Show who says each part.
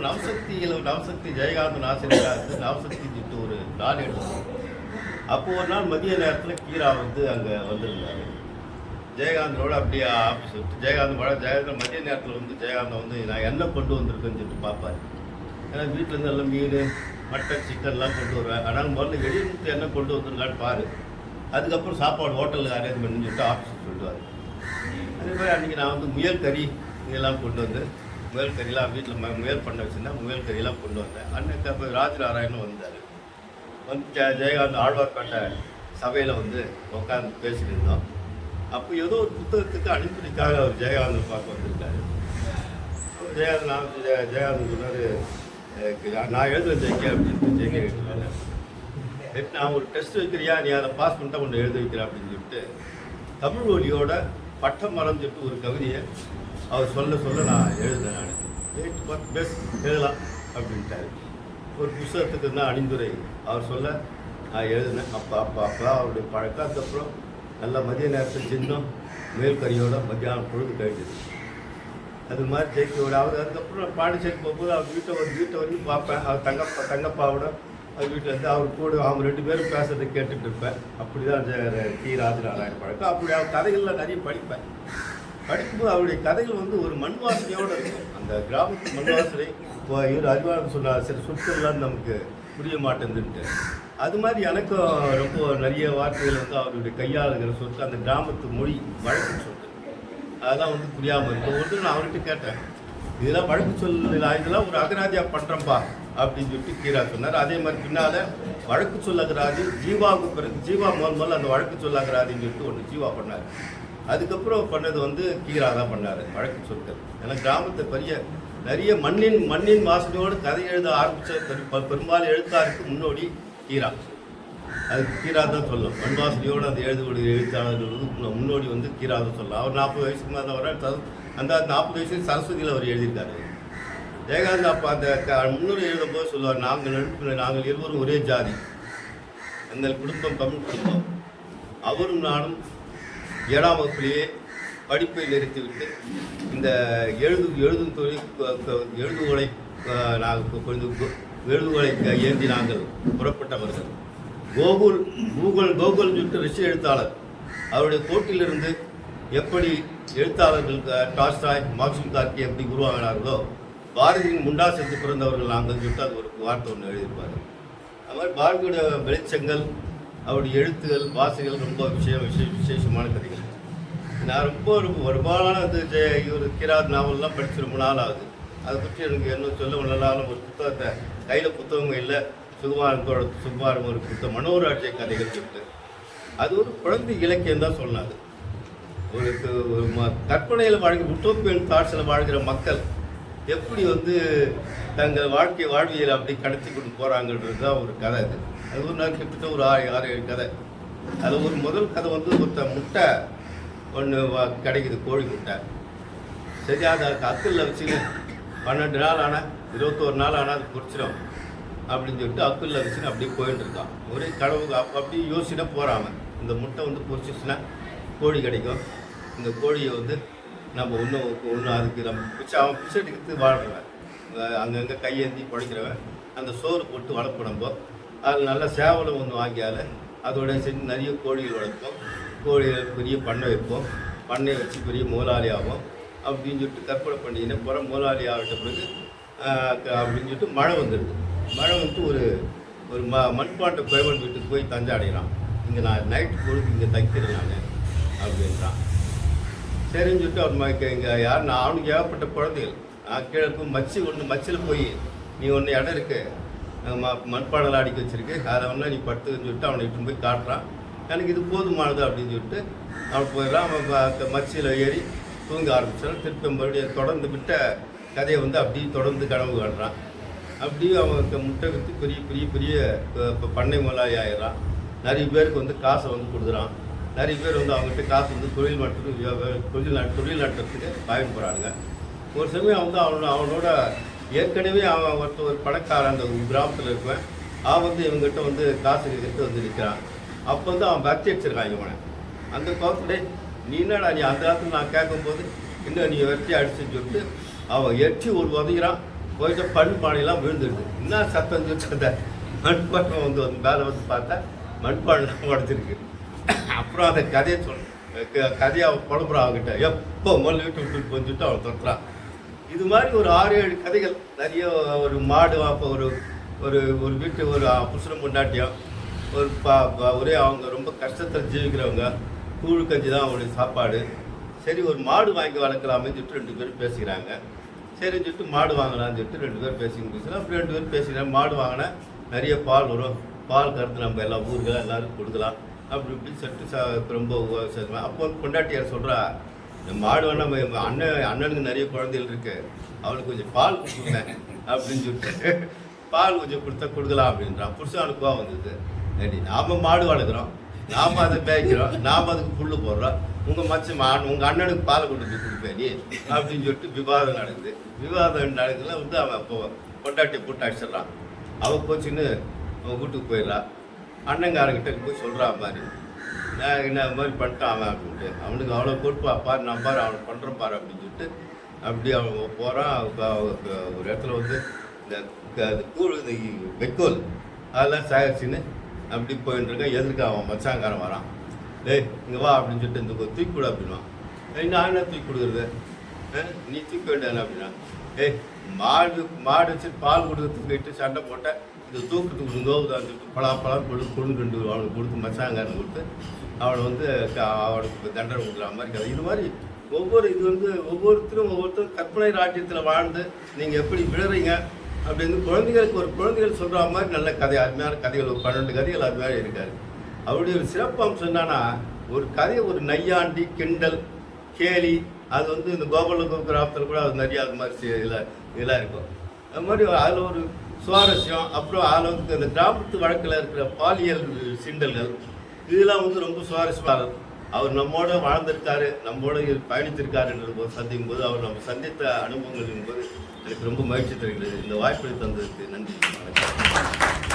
Speaker 1: அதுக்கப்புறம் நவசக்தியில் நவசக்தி ஜெயகாந்தன் ஆசிரியராக நவசக்தி திட்டு ஒரு நாள் எடுத்தோம் அப்போது ஒரு நாள் மதிய நேரத்தில் கீரா வந்து அங்கே வந்திருந்தாரு. ஜெயகாந்தனோட அப்படியே ஆஃபீஸ் விட்டு ஜெயகாந்தன் மழை ஜெயகாந்தன் மதிய நேரத்தில் வந்து ஜெயகாந்தன் வந்து நான் என்ன கொண்டு வந்திருக்கேன்னு சொல்லிட்டு பார்ப்பாரு ஏன்னா வீட்டிலேருந்து எல்லாம் மீன் மட்டன் சிக்கன்லாம் கொண்டு வருவேன். ஆனால் முதல்ல வெளியிருந்து என்ன கொண்டு வந்திருக்கான்னு பாரு. அதுக்கப்புறம் சாப்பாடு ஹோட்டலில் அரேஞ்ச் பண்ணுன்னு சொல்லிட்டு ஆஃபீஸுக்கு சொல்லுவார். அதே மாதிரி அன்றைக்கி நான் வந்து முயல் கறி இதெல்லாம் கொண்டு வந்து முயல் கறியெலாம் வீட்டில் முயல் பண்ண வச்சுருந்தா முயல் கறியெல்லாம் கொண்டு வந்தேன். அன்னைக்கு அப்போ ராஜநாராயணன் வந்தார். வந்து ஜெ- ஜெயகாந்த் ஆழ்வார்பேட்டை சபையில் வந்து உட்காந்து பேசிட்டு இருந்தோம். அப்போ ஏதோ ஒரு புத்தகத்துக்கு அனுப்பிக்காக அவர் ஜெயகாந்தன் பார்க்க வந்திருக்காரு. அப்ப ஜெயகாந்த் நான் ஜெய- ஜெயகாந்தன் சொன்னார் நான் எழுத ஜெயிக்க அப்படின்னு ஜெயிக்க கேட்டுருக்காரு நான் ஒரு டெஸ்ட் வைக்கிறியா? நீ அதை பாஸ் பண்ணிட்டா ஒன்று எழுத வைக்கிறேன் அப்படின்னு சொல்லிட்டு தமிழ் மொழியோட பட்டம் மரம் சொல்லிட்டு ஒரு கவிதையை அவர் சொல்ல சொல்ல நான் எழுதுனேன் நான். எயிட் பத்து பெஸ்ட் எழுதலாம் அப்படின்ட்டாரு. ஒரு புஸ்தகத்துக்கு தான் அணிந்துரை? அவர் சொல்ல நான் எழுதினேன். அப்போ அப்போ அப்போ அவருடைய பழக்கம் அதுக்கப்புறம் நல்ல மதிய நேரத்தில் சின்னம் மேல் கறியோட மத்தியானம் பொழுது கழிஞ்சது. அது மாதிரி ஜெயிக்கோட அவர் அதுக்கப்புறம் பாண்டிச்சேரி போகும்போது அவர் வீட்டை வந்து வீட்டை வந்து பார்ப்பேன். அவர் தங்கப்பா தங்கப்பாவோட வீட்டில் இருந்து அவர் கூட அவங்க ரெண்டு பேரும் பேசுறதை கேட்டுட்டு இருப்பேன். அப்படி தான் டி ராஜநாராயண பழக்கம். அப்படி அவர் கதைகள்லாம் நிறைய படிப்பேன். படிக்கும்போது அவருடைய கதைகள் வந்து ஒரு மண் வாசனையோடு இருக்கும். அந்த கிராமத்து மண் வாசனை இப்போ இவர் அறிவாளம் சொன்னார் சில சொற்கள்லாம் நமக்கு புரிய மாட்டேங்குதுன்ட்டு. அது மாதிரி எனக்கும் ரொம்ப நிறைய வார்த்தைகள் வந்து அவருடைய கையாளுகிற சொற்கள் அந்த கிராமத்து மொழி வழக்கு சொற்கள். அதெல்லாம் வந்து புரியாமல் இருக்கும் ஒன்று நான் அவர்கிட்ட கேட்டேன். இதெல்லாம் வழக்கு சொல்ல இதெல்லாம் ஒரு அகராதியா பண்ணுறேன்ப்பா அப்படின்னு சொல்லிட்டு கீரா சொன்னார். அதே மாதிரி பின்னால் வழக்கு சொல் அகராதி ஜீவாவுக்கு பிறகு ஜீவா முதல் முதல்ல அந்த வழக்கு சொல் அகராதின்னு சொல்லிட்டு ஒன்று ஜீவா பண்ணார். அதுக்கப்புறம் பண்ணது வந்து கீரா தான் பண்ணார் வழக்கு சொற்கள் ஏன்னா கிராமத்தை பெரிய நிறைய மண்ணின் மண்ணின் வாசனையோடு கதை எழுத ஆரம்பித்த பெரும்பாலும் எழுத்தாருக்கு முன்னோடி கீரா. அது கீரா தான் சொல்லும். மண் வாசனையோடு அந்த எழுதக்கூடிய எழுத்தாளர்கள் முன்னோடி வந்து கீரா தான் சொல்லலாம் அவர் நாற்பது வயசுக்கு மேலே வர அந்த நாற்பது வயசு சரஸ்வதியில் அவர் எழுதியிருக்காரு. ஜெயகாந்த் அப்போ அந்த முன்னூறு முன்னுரை எழுதும்போது சொல்லுவார் நாங்கள் நாங்கள் இருவரும் ஒரே ஜாதி. எங்கள் குடும்பம் தமிழ் குடும்பம். அவரும் நானும் ஏழாம் வகுப்பிலேயே படிப்பை நிறுத்திவிட்டு இந்த எழுது எழுதும் தொழில் எழுதுகோலை நாங்கள் கொஞ்சம் எழுதுகோலை க- ஏந்தி நாங்கள் புறப்பட்டவர்கள். கோகுல் கூகுள் கோகுல் சொல்லிட்டு ரிஷி எழுத்தாளர். அவருடைய கோட்டிலிருந்து எப்படி எழுத்தாளர்கள் டாஸ்டாய் மார்க்சிம் கார்கி எப்படி உருவாகினார்களோ பாரதியின் முண்டா செத்து பிறந்தவர்கள் நாங்கள் சொல்லிட்டு அது ஒரு வார்த்தை ஒன்று எழுதியிருப்பார். அது மாதிரி பாரதியோட வெளிச்சங்கள் அவருடைய எழுத்துகள் வாசைகள் ரொம்ப விஷயம் விசே விசேஷமான கதைகள். நான் ரொம்ப ஒரு வருமானான இது ஜெய இவர் கிராத் நாவல்லாம் படிச்சு ரொம்ப நாள் ஆகுது. அதை பற்றி எனக்கு என்ன சொல்ல ஒன்றாலும் ஒரு புத்தகத்தை கையில் புத்தகங்கள் இல்லை சுகுமாரத்தோட சுகுமாரம் ஒரு புத்தகம் மனோராட்சிய கதைகள் சொல்லிட்டு. அது ஒரு குழந்தை இலக்கியம் தான் சொன்னாங்க ஒரு ஒரு ம கற்பனையில் வாழ்கிற உட்டோப்பியன் தாட்ஸில் வாழ்கிற மக்கள் எப்படி வந்து தங்கள் வாழ்க்கை வாழ்வியல் அப்படி கடத்தி கொண்டு போகிறாங்கன்றது தான் ஒரு கதை அது. அது ஒரு நாள் கிட்டத்தட்ட ஒரு ஆறு ஆறு ஏழு கதை. அது ஒரு முதல் கதை வந்து ஒருத்த முட்டை ஒன்று கிடைக்குது கோழி முட்டை. சரி அதை அக்கில் வச்சு பன்னெண்டு நாள் ஆனால் இருபத்தோரு நாள் ஆனால் அது பொரிச்சிடும் அப்படின்னு சொல்லிட்டு அக்கில் வச்சுன்னு அப்படியே போயிட்டு இருக்கான். ஒரே கடவுள் அப்போ அப்படியே யோசிச்சுட்டா போகிறான் இந்த முட்டை வந்து பொறிச்சிச்சுன்னா கோழி கிடைக்கும். இந்த கோழியை வந்து நம்ம ஒன்றும் ஒன்றும் அதுக்கு நம்ம பிச்சை அவன் பிச்சை எடுக்கிறது வாழ்கிறவன் அங்கங்கே கையேந்தி பிழைக்கிறவன். அந்த சோறு போட்டு வளர்ப்போம் நம்ம. அதில் நல்ல சேவலம் ஒன்று வாங்கியால் அதோட செஞ்சு நிறைய கோழிகள் வளர்ப்போம். கோழிகள் பெரிய பண்ணை வைப்போம். பண்ணை வச்சு பெரிய முதலாளி ஆகும் அப்படின்னு சொல்லிட்டு கற்பனை பண்ணிங்கன்னா புறம். முதலாளி ஆகிட்ட பிறகு அப்படின்னு சொல்லிட்டு மழை வந்துடுது. மழை வந்துட்டு ஒரு ஒரு ம மண்பாட்டை குயவன் வீட்டுக்கு போய் தஞ்சாடைகிறான் இங்கே நான் நைட்டு பொழுது இங்கே தைக்கிறேன் நான் அப்படின்றான். சரின்னு சொல்லிட்டு அவர் இங்கே யார்? நான் அவனுக்கு ஏகப்பட்ட குழந்தைகள். நான் கீழே இருக்கும் மச்சி ஒன்று மச்சில் போய் நீ ஒன்று இடம் இருக்கு. ம மண்பாடல் அடிக்க வச்சிருக்கு. அதை ஒன்றா நீ படுத்துன்னு சொல்லிட்டு அவனை இட்டு போய் காட்டுறான். எனக்கு இது போதுமானது அப்படின்னு சொல்லிட்டு அவன் போயிடலாம் அவன் மச்சியில் ஏறி தூங்க ஆரம்பிச்சான் திருப்பி மறுபடியும் தொடர்ந்து விட்ட கதையை வந்து அப்படியே தொடர்ந்து கனவு காட்டுறான். அப்படியே அவன் முட்டை விற்று பெரிய பெரிய பெரிய இப்போ பண்ணை முதலாளி ஆயிடுறான். நிறைய பேருக்கு வந்து காசை வந்து கொடுக்குறான். நிறைய பேர் வந்து அவங்ககிட்ட காசு வந்து தொழில் நடத்துறதுக்கு தொழில் தொழில் நடத்துறதுக்கு பயன்படுறாங்க ஒரு சமயம் வந்து அவனோட அவனோட ஏற்கனவே அவன் ஒருத்த ஒரு பணக்காரன் அந்த கிராமத்தில் இருப்பேன் அவன் வந்து இவங்ககிட்ட வந்து காசு கேட்டு வந்து நிற்கிறான் அப்போ வந்து அவன் பக்தி அடிச்சிருக்கான் இவனை. அந்த கோபத்துல நீ என்னடா நீ அந்த காலத்தில் நான் கேட்கும்போது இன்னும் நீ வெற்றி அடிச்சுன்னு சொல்லிட்டு அவன் எட்டி ஒரு உதகிறான் போயிட்டு பண் பானையெல்லாம் விழுந்துடுது என்ன சத்தம் சொல்லிட்டு அந்த மண்பானை வந்து வந்து மேலே வந்து பார்த்தா மண்பானை உடச்சிருக்கு அப்புறம் அந்த கதையை சொல் கதையை அவன் புலம்புறான் அவன்கிட்ட. எப்போ முதல்ல வீட்டு விட்டு கொஞ்சிட்டு அவன் தொட்டுறான். இது மாதிரி ஒரு ஆறு ஏழு கதைகள். நிறைய ஒரு மாடு அப்போ ஒரு ஒரு ஒரு வீட்டு ஒரு புசுரம் பொண்டாட்டியம் ஒரு பா ஒரே அவங்க ரொம்ப கஷ்டத்தில் ஜீவிக்கிறவங்க. கூழ் கஞ்சி தான் அவங்களுடைய சாப்பாடு. சரி ஒரு மாடு வாங்கி வளர்க்கலாமே சொல்லிட்டு ரெண்டு பேரும் பேசிக்கிறாங்க. சரி சொல்லிட்டு மாடு வாங்கலாம்னு சொல்லிட்டு ரெண்டு பேர் பேசி பேசுகிறோம் அப்புறம் ரெண்டு பேரும் பேசிக்கிறேன் மாடு வாங்கினா நிறைய பால் வரும். பால் கருத்து நம்ம எல்லா ஊருக்கு எல்லாருக்கும் கொடுக்கலாம். அப்படி இப்படி சட்டு சா ரொம்ப அப்போ கொண்டாட்டியார் சொல்கிறா இந்த மாடு வேணா நம்ம அண்ணன் அண்ணனுக்கு நிறைய குழந்தைகள் இருக்கு. அவளுக்கு கொஞ்சம் பால் கொடுங்க அப்படின்னு சொல்லிட்டு பால் கொஞ்சம் கொடுத்தா கொடுக்கலாம் அப்படின்றான் புருஷன் கோவம் வந்தது. நடி நாம் மாடு வளர்க்குறோம் நாம் அதை பேய்க்கிறோம் நாம் அதுக்கு புல்லு போடுறோம். உங்கள் மச்ச மா உங்கள் அண்ணனுக்கு பால் கொண்டு போய் கொடுப்பேன் நீ அப்படின்னு சொல்லிட்டு விவாதம் நடக்குது. விவாதம் நடக்குதுல வந்து அவன் அப்போ பொண்டாட்டியை போட்டு அடிச்சிடறான். அவள் போச்சுன்னு அவன் வீட்டுக்கு போயிடுறா. அண்ணங்காரங்கிட்ட போய் சொல்கிறா மாதிரி நான் என்ன மாதிரி பண்ணிட்டான் அவன் அப்படின்ட்டு. அவனுக்கு அவ்வளோ பொறுப்பா பாரு நான் பாரு அவனை பண்ணுறேன் பாரு அப்படின்னு சொல்லிட்டு அப்படி அவன் போகிறான் ஒரு இடத்துல வந்து இந்த கூழ் இந்த வெக்கோல் அதெல்லாம் சேகரிச்சுன்னு அப்படி போயிட்டு இருக்கான். எதிர்க்க அவன் மச்சாங்காரன் வரான்? டேய் இங்கே வா அப்படின்னு சொல்லிட்டு இந்த தூக்கி கொடு அப்படின்வான் ஏய் நான் என்ன தூக்கி கொடுக்குறது? நீ தூக்க வேண்டியது அப்படின்னா. ஏய் மாடு மாடு வச்சு பால் கொடுக்கறதுக்கு போயிட்டு சண்டை போட்டேன் இது தூக்கத்துக்கு நோவுதான் அந்த பலா பழம் கொடு கொண்டு ரெண்டு அவனுக்கு கொடுத்து மச்சாங்கன்னு கொடுத்து அவனை வந்து க- அவனுக்கு தண்டனை கொடுக்குற மாதிரி கதை. இது மாதிரி ஒவ்வொரு இது வந்து ஒவ்வொருத்தரும் ஒவ்வொருத்தரும் கற்பனை ராஜ்யத்தில் வாழ்ந்து நீங்கள் எப்படி விழுறீங்க அப்படின்னு குழந்தைகளுக்கு ஒரு குழந்தைகள் சொல்கிற மாதிரி நல்ல கதை. அருமையான கதைகள் ஒரு பன்னெண்டு கதைகள் அது மாதிரி இருக்காரு அவருடைய ஒரு சிறப்பு அம்சம் என்னன்னா ஒரு கதையை ஒரு நையாண்டி கிண்டல் கேலி அது வந்து இந்த கோபால கோபுராபத்தில் கூட அது நிறையா அது மாதிரி இதெல்லாம் இதெல்லாம் இருக்கும். அது மாதிரி அதில் ஒரு சுவாரஸ்யம். அப்புறம் அதில் வந்து இந்த கிராமத்து வழக்கில் இருக்கிற பாலியல் சிண்டல்கள் இதெல்லாம் வந்து ரொம்ப சுவாரஸ்யமாக அவர் நம்மோட வாழ்ந்திருக்காரு நம்மோட பயணித்திருக்காருன்ற போது சந்திக்கும் போது அவர் நம்ம சந்தித்த அனுபவங்கள் போது எனக்கு ரொம்ப மகிழ்ச்சி தருகிறது. இந்த வாய்ப்பை தந்ததுக்கு நன்றி. வணக்கம்